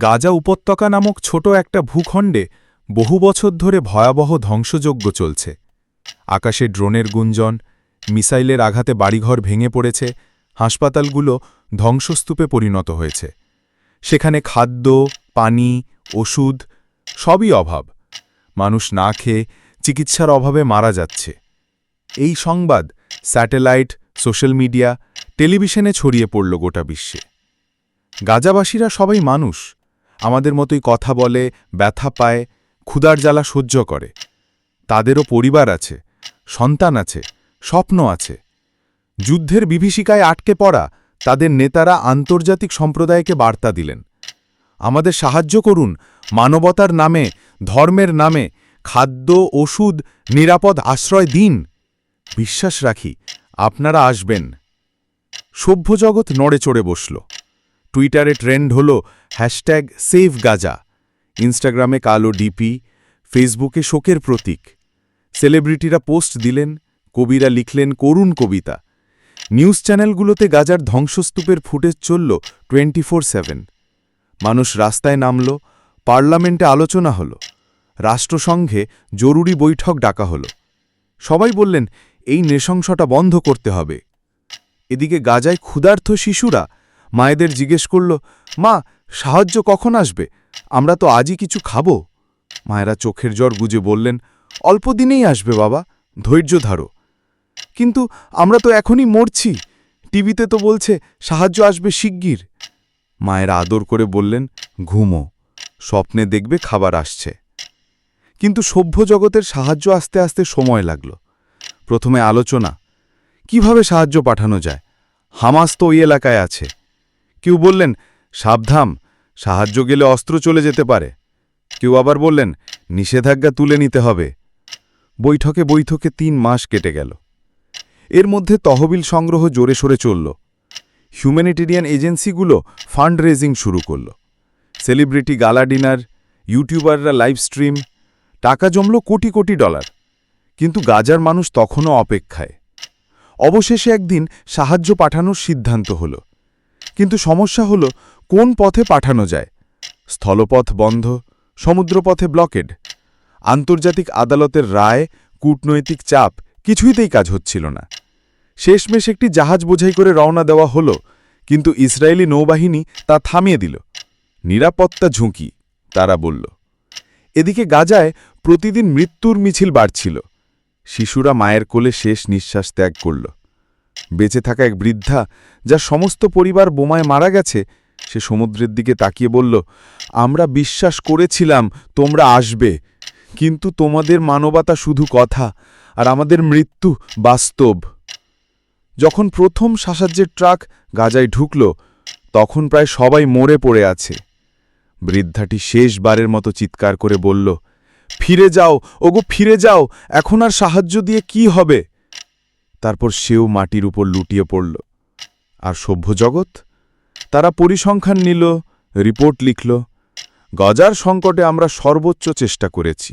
গাজা উপত্যকা নামক ছোট একটা ভূখণ্ডে বহু বছর ধরে ভয়াবহ ধ্বংসযজ্ঞ চলছে। আকাশে ড্রোনের গুঞ্জন, মিসাইলের আঘাতে বাড়িঘর ভেঙে পড়েছে, হাসপাতালগুলো ধ্বংসস্তূপে পরিণত হয়েছে। সেখানে খাদ্য, পানি, ওষুধ, সবই অভাব। মানুষ না খেয়ে চিকিৎসার অভাবে মারা যাচ্ছে। এই সংবাদ স্যাটেলাইট, সোশ্যাল মিডিয়া, টেলিভিশনে ছড়িয়ে পড়ল গোটা বিশ্বে। গাজাবাসীরা সবাই মানুষ। আমাদের মতোই কথা বলে, ব্যথা পায়, ক্ষুধার জ্বালা সহ্য করে। তাদেরও পরিবার আছে, সন্তান আছে, স্বপ্ন আছে। যুদ্ধের বিভীষিকায় আটকে পড়া তাদের নেতারা আন্তর্জাতিক সম্প্রদায়কে বার্তা দিলেন। আমাদের সাহায্য করুন, মানবতার নামে, ধর্মের নামে, খাদ্য, ওষুধ, নিরাপদ আশ্রয় দিন। বিশ্বাস রাখি, আপনারা আসবেন। সভ্য জগৎ নড়ে চড়ে বসল। টুইটারে ট্রেন্ড হল হ্যাশট্যাগ সেভ গাজা। ইনস্টাগ্রামে কালো ডিপি ফেসবুকে শোকের প্রতীক। সেলিব্রিটিরা পোস্ট দিলেন, কবিরা লিখলেন করুণ কবিতা। নিউজ চ্যানেলগুলোতে গাজার ধ্বংসস্তূপের ফুটেজ চলল টোয়েন্টি ফোর সেভেন মানুষ রাস্তায় নামল, পার্লামেন্টে আলোচনা হল। রাষ্ট্রসংঘে জরুরি বৈঠক ডাকা হল। সবাই বললেন, এই নৃশংসটা বন্ধ করতে হবে। এদিকে গাজায় ক্ষুধার্থ শিশুরা মায়েদের জিজ্ঞেস করল, মা, সাহায্য কখন আসবে? আমরা তো আজই কিছু খাব। মায়েরা চোখের জ্বর গুজে বললেন, অল্প দিনেই আসবে বাবা, ধৈর্য ধারো। কিন্তু আমরা তো এখনই মরছি, টিভিতে তো বলছে সাহায্য আসবে শিগগির। মায়েরা আদর করে বললেন, ঘুমো, স্বপ্নে দেখবে খাবার আসছে। কিন্তু সভ্য জগতের সাহায্য আসতে আসতে সময় লাগল। প্রথমে আলোচনা, কীভাবে সাহায্য পাঠানো যায়? হামাস তো ওই এলাকায় আছে। কেউ বললেন, সাবধাম, সাহায্য গেলে অস্ত্র চলে যেতে পারে। কেউ আবার বললেন, নিষেধাজ্ঞা তুলে নিতে হবে। বৈঠকে বৈঠকে তিন মাস কেটে গেল। এর মধ্যে তহবিল সংগ্রহ জোরে সরে চলল। হিউম্যানিটেরিয়ান এজেন্সিগুলো ফান্ড রেজিং শুরু করল। সেলিব্রিটি গালা ডিনার, ইউটিউবাররা লাইভ স্ট্রিম, টাকা জমল কোটি কোটি ডলার। কিন্তু গাজার মানুষ তখনও অপেক্ষায়। অবশেষে একদিন সাহায্য পাঠানোর সিদ্ধান্ত হল। কিন্তু সমস্যা হল, কোন পথে পাঠানো যায়? স্থলপথ বন্ধ, সমুদ্রপথে ব্লকেড আন্তর্জাতিক আদালতের রায়, কূটনৈতিক চাপ কিছুইতেই কাজ হচ্ছিল না। শেষমেশ একটি জাহাজ বোঝাই করে রওনা দেওয়া হল, কিন্তু ইসরায়েলি নৌবাহিনী তা থামিয়ে দিল। নিরাপত্তা ঝুঁকি, তারা বলল। এদিকে গাজায় প্রতিদিন মৃত্যুর মিছিল বাড়ছিল। শিশুরা মায়ের কোলে শেষ নিঃশ্বাস ত্যাগ করল। বেঁচে থাকা এক বৃদ্ধা, যার সমস্ত পরিবার বোমায় মারা গেছে, সে সমুদ্রের দিকে তাকিয়ে বলল, আমরা বিশ্বাস করেছিলাম তোমরা আসবে, কিন্তু তোমাদের মানবতা শুধু কথা, আর আমাদের মৃত্যু বাস্তব। যখন প্রথম সাহায্যের ট্রাক গাজায় ঢুকল, তখন প্রায় সবাই মরে পড়ে আছে। বৃদ্ধাটি শেষবারের মতো চিৎকার করে বলল, ফিরে যাও, ওগো ফিরে যাও, এখন আর সাহায্য দিয়ে কি হবে? তারপর সেও মাটির উপর লুটিয়ে পড়ল। আর সভ্য জগৎ তারা পরিসংখ্যান নিল, রিপোর্ট লিখল। গজার সংকটে আমরা সর্বোচ্চ চেষ্টা করেছি।